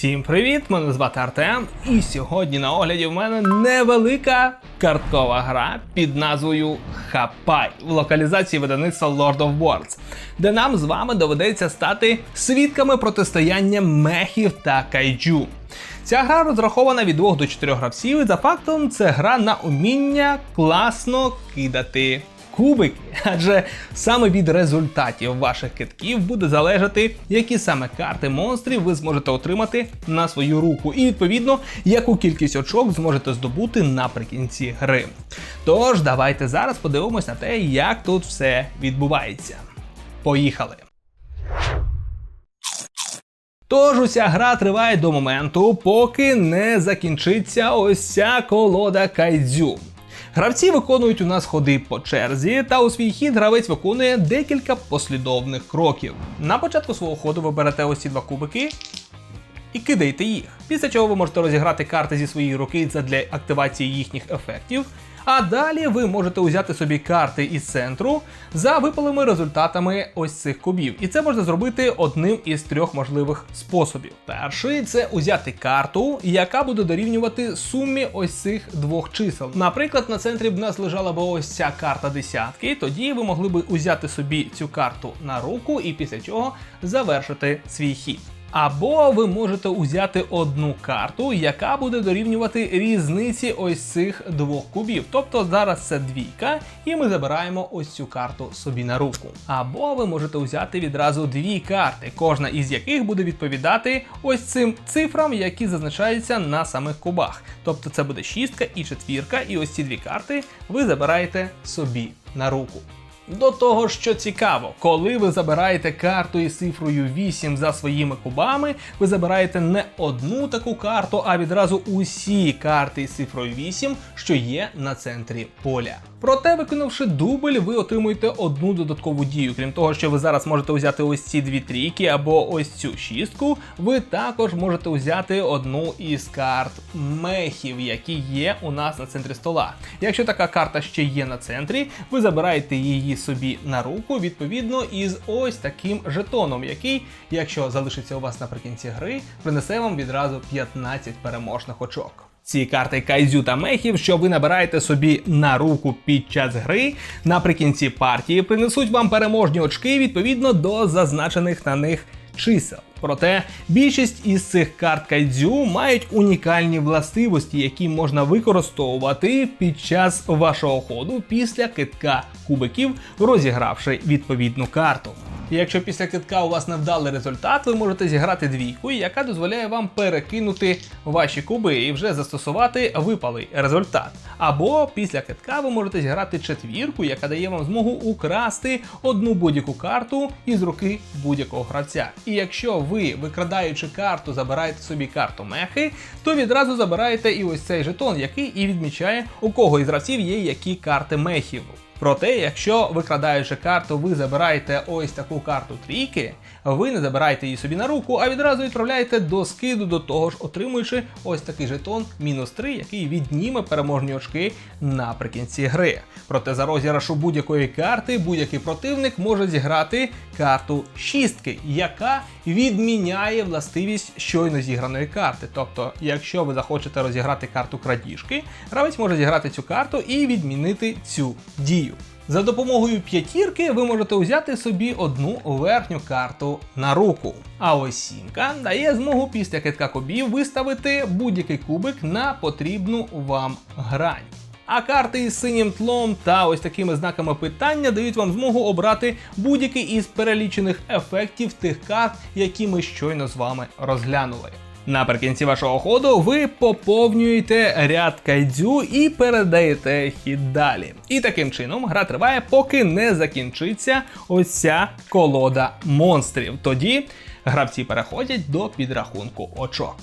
Всім привіт! Мене звати Артем, і сьогодні на огляді в мене невелика карткова гра під назвою Хапай в локалізації видавництва Lord of Words, де нам з вами доведеться стати свідками протистояння мехів та кайджу. Ця гра розрахована від 2 до 4 гравців, і за фактом це гра на уміння класно кидати кубики, адже саме від результатів ваших китків буде залежати, які саме карти монстрів ви зможете отримати на свою руку, і відповідно, яку кількість очок зможете здобути наприкінці гри. Тож, давайте зараз подивимось на те, як тут все відбувається. Поїхали! Тож уся гра триває до моменту, поки не закінчиться ось ця колода кайдзю. Гравці виконують у нас ходи по черзі, та у свій хід гравець виконує декілька послідовних кроків. На початку свого ходу ви берете ось ці два кубики і кидаєте їх. Після чого ви можете розіграти карти зі своєї руки для активації їхніх ефектів. А далі ви можете узяти собі карти із центру за випалими результатами ось цих кубів. І це можна зробити одним із трьох можливих способів. Перший це узяти карту, яка буде дорівнювати сумі ось цих двох чисел. Наприклад, на центрі б нас лежала б ось ця карта десятки. Тоді ви могли б узяти собі цю карту на руку і після чого завершити свій хід. Або ви можете узяти одну карту, яка буде дорівнювати різниці ось цих двох кубів. Тобто зараз це двійка, і ми забираємо ось цю карту собі на руку. Або ви можете взяти відразу дві карти, кожна із яких буде відповідати ось цим цифрам, які зазначаються на самих кубах. Тобто це буде шістка і четвірка, і ось ці дві карти ви забираєте собі на руку. До того, що цікаво, коли ви забираєте карту із цифрою 8 за своїми кубами, ви забираєте не одну таку карту, а відразу усі карти із цифрою 8, що є на центрі поля. Проте, виконавши дубль, ви отримуєте одну додаткову дію. Крім того, що ви зараз можете взяти ось ці дві трійки або ось цю шістку, ви також можете взяти одну із карт мехів, які є у нас на центрі стола. Якщо така карта ще є на центрі, ви забираєте її собі на руку, відповідно, із ось таким жетоном, який, якщо залишиться у вас наприкінці гри, принесе вам відразу 15 переможних очок. Ці карти кайзю та мехів, що ви набираєте собі на руку під час гри, наприкінці партії принесуть вам переможні очки відповідно до зазначених на них чисел. Проте більшість із цих карт кайдзю мають унікальні властивості, які можна використовувати під час вашого ходу після китка кубиків, розігравши відповідну карту. Якщо після китка у вас невдалий результат, ви можете зіграти двійку, яка дозволяє вам перекинути ваші куби і вже застосувати випалий результат. Або після китка ви можете зіграти четвірку, яка дає вам змогу украсти одну будь-яку карту із руки будь-якого гравця. І якщо ви, викрадаючи карту, забираєте собі карту мехи, то відразу забираєте і ось цей жетон, який і відмічає, у кого із гравців є які карти мехів. Проте, якщо викрадаючи карту, ви забираєте ось таку карту трійки, ви не забираєте її собі на руку, а відразу відправляєте до скиду до того ж, отримуючи ось такий жетон мінус 3, який відніме переможні очки наприкінці гри. Проте за розіграшу будь-якої карти будь-який противник може зіграти карту шістки, яка відміняє властивість щойно зіграної карти. Тобто, якщо ви захочете розіграти карту крадіжки, гравець може зіграти цю карту і відмінити цю дію. За допомогою п'ятірки ви можете взяти собі одну верхню карту на руку. А ось сімка дає змогу після китка кубів виставити будь-який кубик на потрібну вам грань. А карти із синім тлом та ось такими знаками питання дають вам змогу обрати будь-який із перелічених ефектів тих карт, які ми щойно з вами розглянули. Наприкінці вашого ходу ви поповнюєте ряд кайдзю і передаєте хід далі. І таким чином гра триває, поки не закінчиться оця колода монстрів. Тоді гравці переходять до підрахунку очок.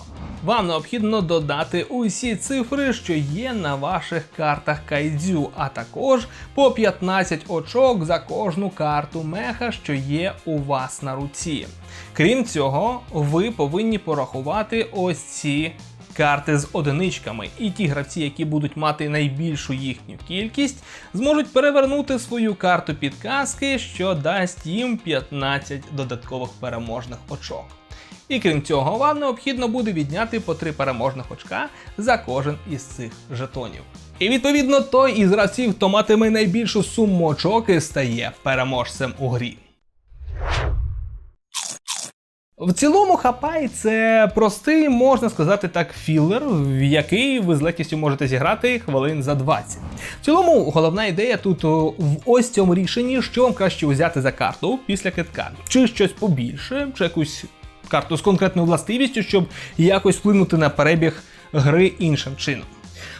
Вам необхідно додати усі цифри, що є на ваших картах кайдзю, а також по 15 очок за кожну карту меха, що є у вас на руці. Крім цього, ви повинні порахувати ось ці. Карти з одиничками, і ті гравці, які будуть мати найбільшу їхню кількість, зможуть перевернути свою карту підказки, що дасть їм 15 додаткових переможних очок. І крім цього, вам необхідно буде відняти по три переможних очка за кожен із цих жетонів. І відповідно той із гравців, хто матиме найбільшу суму очок, і стає переможцем у грі. В цілому хапай це простий, можна сказати так, філер, в який ви з легкістю можете зіграти хвилин за 20. В цілому, головна ідея тут в ось цьому рішенні, що вам краще взяти за карту після китка. Чи щось побільше, чи якусь карту з конкретною властивістю, щоб якось вплинути на перебіг гри іншим чином.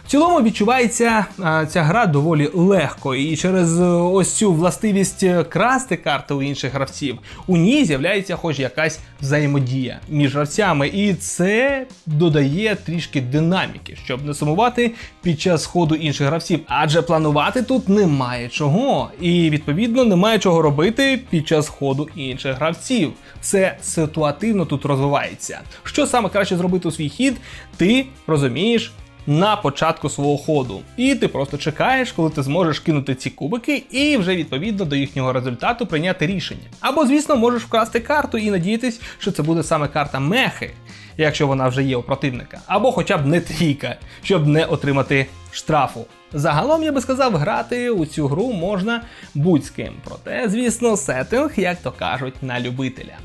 В цілому відчувається ця гра доволі легко, і через е, ось цю властивість е, красти карти у інших гравців у ній з'являється хоч якась взаємодія між гравцями, і це додає трішки динаміки, щоб не сумувати під час ходу інших гравців. Адже планувати тут немає чого, і відповідно немає чого робити під час ходу інших гравців. Все ситуативно тут розвивається. Що саме краще зробити у свій хід, ти розумієш на початку свого ходу. І ти просто чекаєш, коли ти зможеш кинути ці кубики, і вже відповідно до їхнього результату прийняти рішення. Або, звісно, можеш вкрасти карту і надіятись, що це буде саме карта мехи, якщо вона вже є у противника, або хоча б не трійка, щоб не отримати штрафу. Загалом я би сказав, грати у цю гру можна будь з ким. Проте, звісно, сеттинг, як то кажуть, на любителя.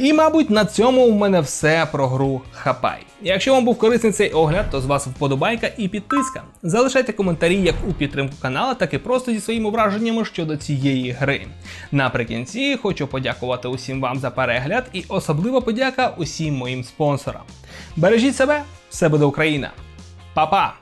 І, мабуть, на цьому у мене все про гру Хапай. Якщо вам був корисний цей огляд, то з вас вподобайка і підписка. Залишайте коментарі як у підтримку каналу, так і просто зі своїми враженнями щодо цієї гри. Наприкінці хочу подякувати усім вам за перегляд і особливо подяка усім моїм спонсорам. Бережіть себе, все буде Україна. Па-па!